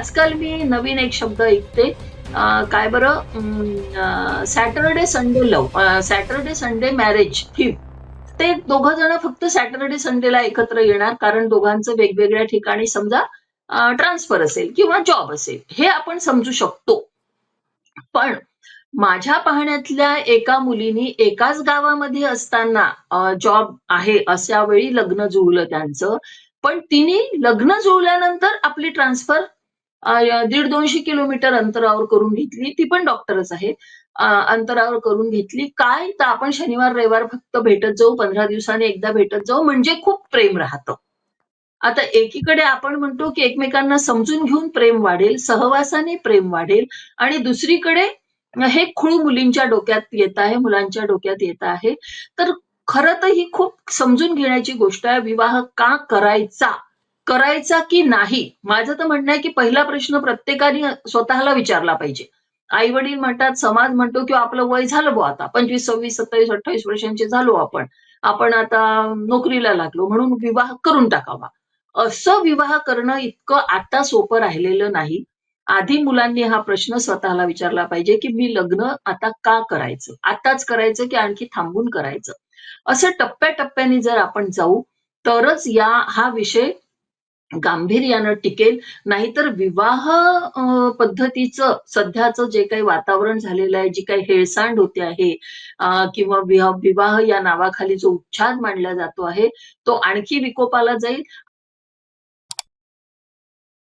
आजकाल मी नवीन एक शब्द ऐकते. काय बरं? Saturday Sunday love Saturday Sunday marriage theme ते दोघं जण फक्त सॅटरडे संडेला एकत्र येणार कारण दोघांचं वेगवेगळ्या ठिकाणी समजा ट्रान्सफर असेल किंवा जॉब असेल. हे आपण समजू शकतो. पण माझ्या पाहण्यातल्या एका मुलीनी एकाच गावामध्ये असताना जॉब आहे अशा वेळी लग्न जुळलं त्यांचं. पण तिने लग्न जुळल्यानंतर आपली ट्रान्सफर दीड दोनशे किलोमीटर अंतरावर करून घेतली. ती पण डॉक्टरच आहे. अंतरावर करून घेतली. काय? तर आपण शनिवार रविवार फक्त भेटत जाऊ. पंधरा दिवसांनी एकदा भेटत जाऊ. म्हणजे खूप प्रेम राहतं. आता एकीकडे आपण म्हणतो की एकमेकांना समजून घेऊन प्रेम वाढेल सहवासाने प्रेम वाढेल आणि दुसरीकडे हे खूळ मुलींच्या डोक्यात येत आहे मुलांच्या डोक्यात येत आहे. तर खरं तर ही खूप समजून घेण्याची गोष्ट आहे. विवाह का करायचा? करायचा की नाही? माझं तर म्हणणं आहे की पहिला प्रश्न प्रत्येकाने स्वतःला विचारला पाहिजे. आई वडील म्हणतात समाज म्हणतो किंवा आपलं वय झालं बो आता. पंचवीस सव्वीस सत्तावीस अठ्ठावीस वर्षांचे झालो आपण. आपण आता नोकरीला लागलो म्हणून विवाह करून टाकावा. असं विवाह करणं इतकं आता सोपं राहिलेलं नाही. आधी मुलांनी हा प्रश्न स्वतःला विचारला पाहिजे की मी लग्न आता का करायचं? आताच करायचं की आणखी थांबून करायचं? असं टप्प्याटप्प्याने जर आपण जाऊ तरच या हा विषय गांभीर्यानं टिकेल. नाहीतर विवाह पद्धतीचं सध्याचं जे काही वातावरण झालेलं आहे जी काही हेळसांड होते आहे किंवा विवाह विवाह या नावाखाली जो उच्छाद मांडला जातो आहे तो आणखी विकोपाला जाईल.